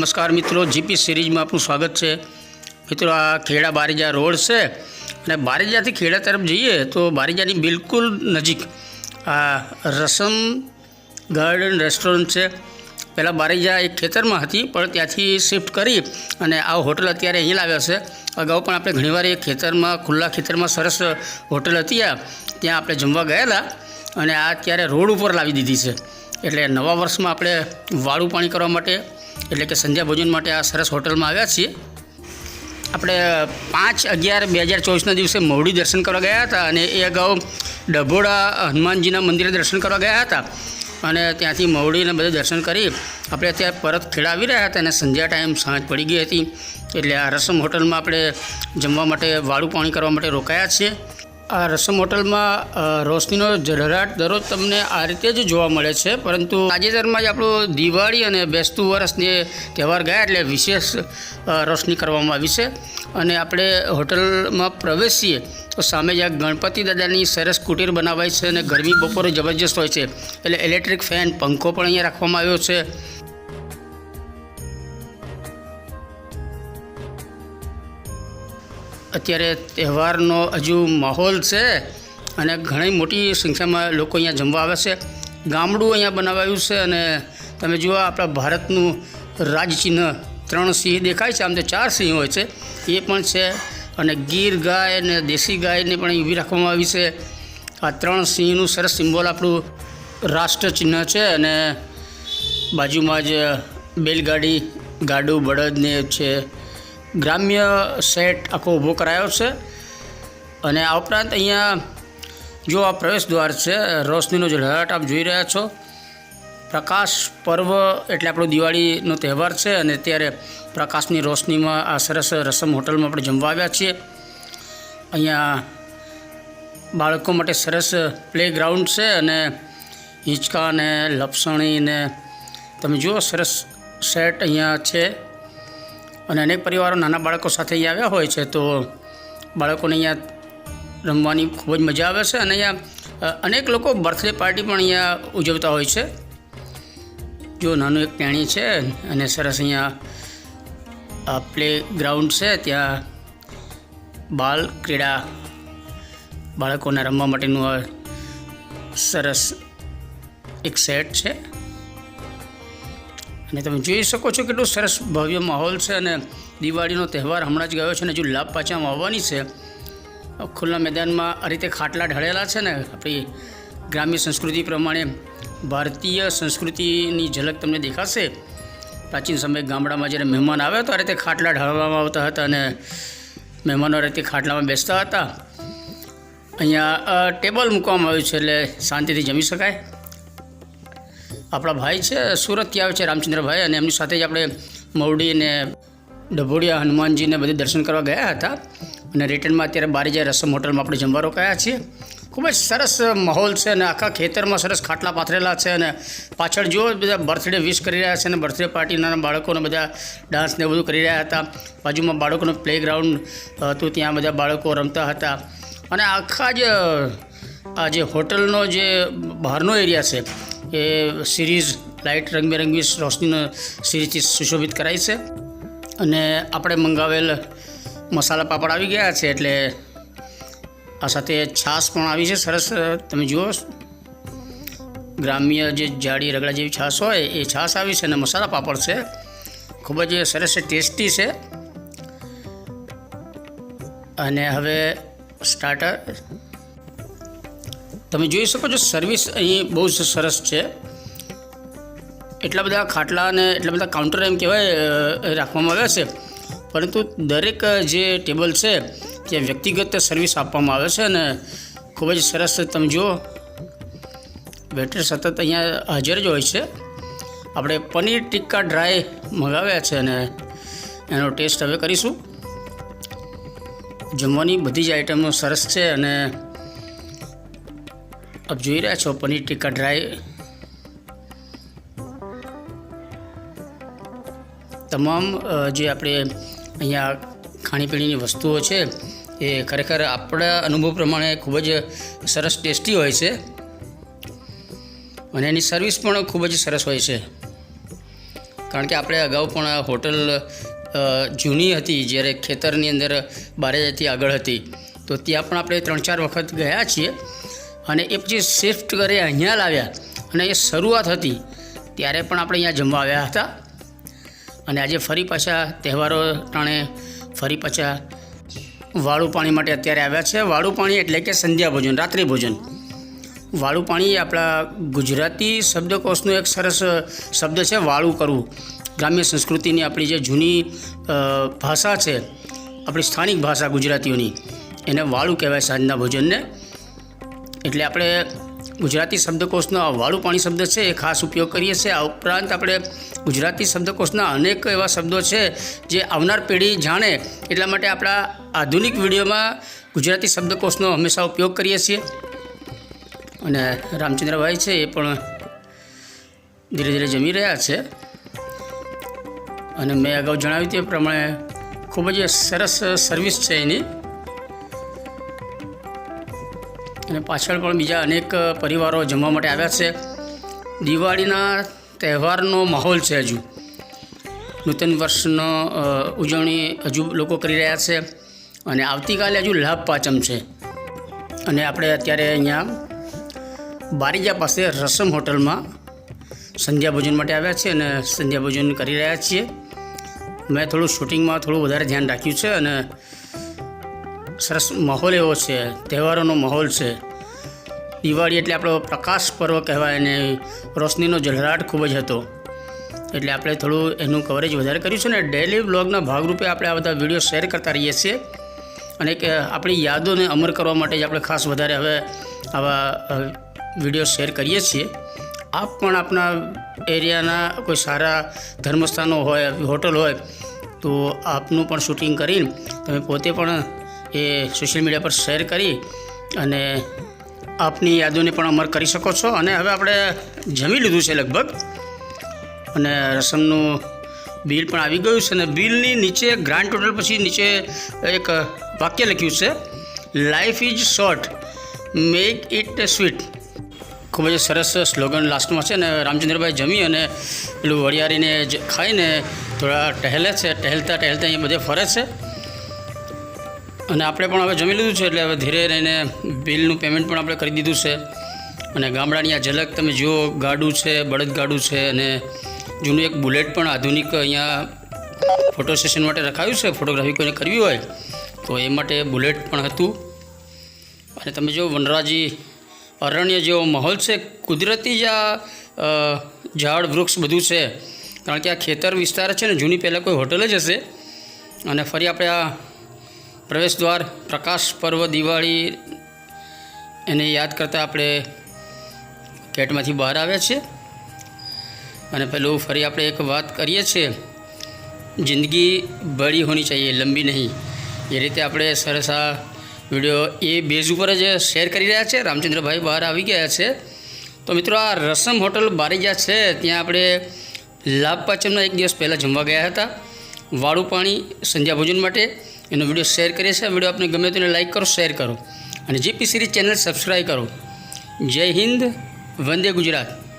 નમસ્કાર મિત્રો, જીપી સિરીઝમાં આપનું સ્વાગત છે. મિત્રો, આ ખેડા બારીજા રોડ છે અને બારીજાથી ખેડા તરફ જઈએ તો બારીજાની બિલકુલ નજીક આ રસમ ગાર્ડન રેસ્ટોરન્ટ છે. પહેલાં બારીજા એક ખેતરમાં હતી, પણ ત્યાંથી શિફ્ટ કરી અને આ હોટલ અત્યારે અહીં લાવ્યા છે. અગાઉ પણ આપણે ઘણીવાર એ ખેતરમાં, ખુલ્લા ખેતરમાં સરસ હોટલ હતી આ ત્યાં આપણે જમવા ગયેલા અને આ અત્યારે રોડ ઉપર લાવી દીધી છે. એટલે નવા વર્ષમાં આપણે વાળું પાણી કરવા માટે એટલે કે સંધ્યા ભોજન માટે આ સરસ હોટલમાં આવ્યા છીએ. આપણે પાંચ અગિયાર બે હજાર ચોવીસના દિવસે મહુડી દર્શન કરવા ગયા હતા અને એ અગાઉ ડભોડા હનુમાનજીના મંદિરે દર્શન કરવા ગયા હતા. અને ત્યાંથી મહુડીને બધે દર્શન કરી આપણે ત્યાં પરત ખેડા આવી રહ્યા હતા અને સંધ્યા ટાઈમ સાંજ પડી ગઈ હતી. એટલે આ રસમ હોટલમાં આપણે જમવા માટે વાળું પાણી કરવા માટે રોકાયા છીએ. આ રસમ હોટલમાં રોશનીનો ઝળહળાટ દરરોજ તમને આ રીતે જ જોવા મળે છે. પરંતુ તાજેતરમાં જ આપણું દિવાળી અને બેસતું વર્ષને તહેવાર ગયા એટલે વિશેષ રોશની કરવામાં આવી છે. અને આપણે હોટલમાં પ્રવેશીએ તો સામે જ આ ગણપતિ દાદાની સરસ કુટીર બનાવાય છે અને ગરમી બપોરે જબરજસ્ત હોય છે. એટલે ઇલેક્ટ્રિક ફેન પંખો પણ અહીંયા રાખવામાં આવ્યો છે. અત્યારે તહેવારનો હજુ માહોલ છે અને ઘણી મોટી સંખ્યામાં લોકો અહીંયા જમવા આવે છે. ગામડું અહીંયા બનાવાયું છે અને તમે જુઓ આપણા ભારતનું રાજચિહ્ન ત્રણ સિંહ દેખાય છે, આમ તો ચાર સિંહ હોય છે, એ પણ છે અને ગીર ગાય અને દેશી ગાયને પણ ઊભી રાખવામાં આવી છે. આ ત્રણ સિંહનું સરસ સિમ્બોલ આપણું રાષ્ટ્ર ચિહ્ન છે અને બાજુમાં જ બેલગાડી, ગાડું, બળદને છે ગ્રામ્ય સેટ આખો ઊભો કરાયો છે. અને આ ઉપરાંત અહીંયા જો આ પ્રવેશ દ્વાર છે, રોશનીનો જે ઝળહળાટ આપ જોઈ રહ્યા છો, પ્રકાશ પર્વ એટલે આપણો દિવાળીનો તહેવાર છે અને ત્યારે પ્રકાશની રોશનીમાં આ સરસ રસમ હોટલમાં આપણે જમવા આવ્યા છીએ. અહીંયા બાળકો માટે સરસ પ્લેગ્રાઉન્ડ છે અને હિંચકા ને લપસણી ને તમે જુઓ સરસ સેટ અહીંયા છે. અને અનેક પરિવારો નાના બાળકો સાથે અહીંયા આવ્યા હોય છે, તો બાળકોને અહીંયા રમવાની ખૂબ જ મજા આવે છે. અને અહીંયા અનેક લોકો બર્થડે પાર્ટી પણ અહીંયા ઉજવતા હોય છે. જો નાનું એક પેણી છે અને સરસ અહીંયા પ્લે ગ્રાઉન્ડ છે, ત્યાં બાલ ક્રીડા બાળકોને રમવા માટેનું સરસ એક સેટ છે. અને તમે જોઈ શકો છો કેટલો સરસ ભવ્ય માહોલ છે અને દિવાળીનો તહેવાર હમણાં જ ગયો છે અને હજુ લાભ પાછામાં આવવાની છે ખુલ્લા મેદાનમાં આ રીતે ખાટલા ઢળેલા છે ને, આપણી ગ્રામ્ય સંસ્કૃતિ પ્રમાણે ભારતીય સંસ્કૃતિની ઝલક તમને દેખાશે. પ્રાચીન સમયે ગામડામાં જ્યારે મહેમાન આવ્યા તો આ રીતે ખાટલા ઢાળવામાં આવતા હતા અને મહેમાનો આ રીતે ખાટલામાં બેસતા હતા. અહીંયા ટેબલ મૂકવામાં આવ્યું છે એટલે શાંતિથી જમી શકાય. આપણા ભાઈ છે, સુરતથી આવે છે રામચંદ્રભાઈ અને એમની સાથે જ આપણે મવડી ને ડભોડિયા હનુમાનજીને બધે દર્શન કરવા ગયા હતા. અને રિટર્નમાં અત્યારે બારીજા રસમ હોટલમાં આપણે જમવા રોકાયા છીએ. ખૂબ જ સરસ માહોલ છે અને આખા ખેતરમાં સરસ ખાટલા પાથરેલા છે અને પાછળ જુઓ બધા બર્થડે વિશ કરી રહ્યા છે અને બર્થડે પાર્ટીના બાળકોને બધા ડાન્સ ને બધું કરી રહ્યા હતા. બાજુમાં બાળકોનું પ્લેગ્રાઉન્ડ હતું, ત્યાં બધા બાળકો રમતા હતા. અને આખા જ આ જે હોટલનો જે બહારનો એરિયા છે એ સિરીઝ લાઇટ રંગબેરંગી રોશનીનો સિરીઝથી સુશોભિત કરાઈ છે. અને આપણે મંગાવેલ મસાલા પાપડ આવી ગયા છે એટલે આ સાથે છાશ પણ આવી છે, સરસ. તમે જુઓ, ગ્રામ્ય જે જાડી રગડા જેવી છાશ હોય, એ છાશ આવી છે અને મસાલા પાપડ છે. ખૂબ જ સરસ ટેસ્ટી છે. અને હવે સ્ટાર્ટર તમે જોઈ શકો છો સર્વિસ અહીં બહુ જ સરસ છે. એટલા બધા ખાટલા અને એટલા બધા કાઉન્ટર એમ કહેવાય રાખવામાં આવ્યા છે. પરંતુ દરેક જે ટેબલ છે ત્યાં વ્યક્તિગત સર્વિસ આપવામાં આવે છે અને ખૂબ જ સરસ તમે જુઓ વેટર સતત અહીંયા હાજર જ હોય છે. આપણે પનીર ટિક્કા ડ્રાય મંગાવ્યા છે અને એનો ટેસ્ટ હવે કરીશું. જમવાની બધી જ આઈટમો સરસ છે અને આપ જોઈ રહ્યા છો પનીર ટીકા ડ્રાય. તમામ જે આપણે અહીંયા ખાણીપીણીની વસ્તુઓ છે, એ ખરેખર આપણા અનુભવ પ્રમાણે ખૂબ જ સરસ ટેસ્ટી હોય છે. અને એની સર્વિસ પણ ખૂબ જ સરસ હોય છે. કારણ કે આપણે અગાઉ પણ આ હોટલ જૂની હતી, જ્યારે ખેતરની અંદર બારેજાથી આગળ હતી. તો ત્યાં પણ આપણે ત્રણ ચાર વખત ગયા છીએ. અને એ પછી શિફ્ટ કરે અહીંયા લાવ્યા અને એ શરૂઆત હતી, ત્યારે પણ આપણે અહીંયા જમવા આવ્યા હતા. અને આજે ફરી પાછા તહેવારો ટાણે ફરી પાછા વાળું પાણી માટે અત્યારે આવ્યા છે. વાળું પાણી એટલે કે સંધ્યા ભોજન, રાત્રિ ભોજન. વાળું પાણી આપણા ગુજરાતી શબ્દકોશનો એક સરસ શબ્દ છે, વાળું કરવું. ગ્રામ્ય સંસ્કૃતિની આપણી જે જૂની ભાષા છે, આપણી સ્થાનિક ભાષા ગુજરાતીઓની, એને વાળું કહેવાય સાંજના ભોજનને. એટલે આપણે ગુજરાતી શબ્દકોશનો વાળું પાણી શબ્દ છે એ ખાસ ઉપયોગ કરીએ છીએ. આ ઉપરાંત આપણે ગુજરાતી શબ્દકોશના અનેક એવા શબ્દો છે જે આવનાર પેઢી જાણે એટલા માટે આપણા આધુનિક વિડીયોમાં ગુજરાતી શબ્દકોશનો હંમેશા ઉપયોગ કરીએ છીએ. અને રામચંદ્રભાઈ છે એ પણ ધીરે ધીરે જમી રહ્યા છે. અને મેં અગાઉ જણાવ્યું તે પ્રમાણે ખૂબ જ સરસ સર્વિસ છે એની. અને પાછળ પણ બીજા અનેક પરિવારો જમવા માટે આવ્યા છે. દિવાળીના તહેવારનો માહોલ છે હજુ. નૂતન વર્ષનો ઉજવણી હજુ લોકો કરી રહ્યા છે અને આવતીકાલે હજુ લાભ પાંચમ છે. અને આપણે અત્યારે અહીંયા બારીજા પાસે રસમ હોટલમાં સંધ્યા ભોજન માટે આવ્યા છીએ અને સંધ્યા ભોજન કરી રહ્યા છીએ. મેં થોડું શૂટિંગમાં થોડું વધારે ધ્યાન રાખ્યું છે અને સરસ માહોલ એવો છે, તહેવારોનો માહોલ છે. દિવાળી એટલે આપણો પ્રકાશ પર્વ કહેવાય અને રોશનીનો જલરાટ ખૂબ જ હતો. એટલે આપણે થોડું એનું કવરેજ વધારે કર્યું છે ને ડેલી બ્લોગના ભાગરૂપે આપણે આ બધા વીડિયો શેર કરતા રહીએ છીએ. અને કે આપણી યાદોને અમર કરવા માટે જ આપણે ખાસ વધારે હવે આવા વીડિયો શેર કરીએ છીએ. આપ પણ આપણા એરિયાના કોઈ સારા ધર્મસ્થાનો હોય, હોટલ હોય, તો આપનું પણ શૂટિંગ કરીને તમે પોતે પણ એ સોશિયલ મીડિયા પર શેર કરી અને આપની યાદોને પણ અમર કરી શકો છો. અને હવે આપણે જમી લીધું છે લગભગ. અને રસમનું બિલ પણ આવી ગયું છે અને બિલની નીચે ગ્રાન્ડ ટોટલ પછી નીચે એક વાક્ય લખ્યું છે life is short make it sweet ખૂબ જ સરસ સ્લોગન લાસ્ટમાં છે ને રામચંદ્રભાઈ જમી અને પેલું વરિયાળીને ખાઈને થોડા ટહેલે છે. ટહેલતા ટહેલતા અહીંયા બધે ફરે છે. અને આપણે પણ હવે જમી લીધું છે એટલે હવે ધીરે રહીને બિલનું પેમેન્ટ પણ આપણે કરી દીધું છે. અને ગામડાની આ ઝલક તમે જુઓ, ગાડું છે, બળદ ગાડું છે અને જૂનું એક બુલેટ પણ આધુનિક અહીંયા ફોટો સેશન માટે રખાયું છે. ફોટોગ્રાફી કોઈને કરવી હોય તો એ માટે બુલેટ પણ હતું. અને તમે જો વનરાજી અરણ્ય જેવો માહોલ છે. કુદરતી જ આ ઝાડ, વૃક્ષ બધું છે. કારણ કે આ ખેતર વિસ્તાર છે ને, જૂની પહેલાં કોઈ હોટલ જ હશે. અને ફરી આપણે આ પ્રવેશ દ્વાર, પ્રકાશ પર્વ, દિવાળી એને યાદ કરતાં આપણે ગેટમાંથી બહાર આવ્યા છીએ. અને પેલું ફરી આપણે એક વાત કરીએ છીએ. જિંદગી બડી હોની ચાહીએ, લંબી નહીં. એ રીતે આપણે સરસ આ વીડિયો એ બેઝ ઉપર જ શેર કરી રહ્યા છે. રામચંદ્રભાઈ બહાર આવી ગયા છે. તો મિત્રો, આ રસમ હોટલ બારીજા છે. ત્યાં આપણે લાભ પાચમના એક દિવસ પહેલાં જમવા ગયા હતા. વાળું પાણી, સંધ્યા ભોજન માટે એનો વીડિયો શેર કરીએ છીએ. વીડિયો આપને ગમે તેને લાઈક કરો, શેર કરો. અને જીપી સિરીઝ ચેનલ સબસ્ક્રાઈબ કરો. જય હિન્દ, વંદે ગુજરાત.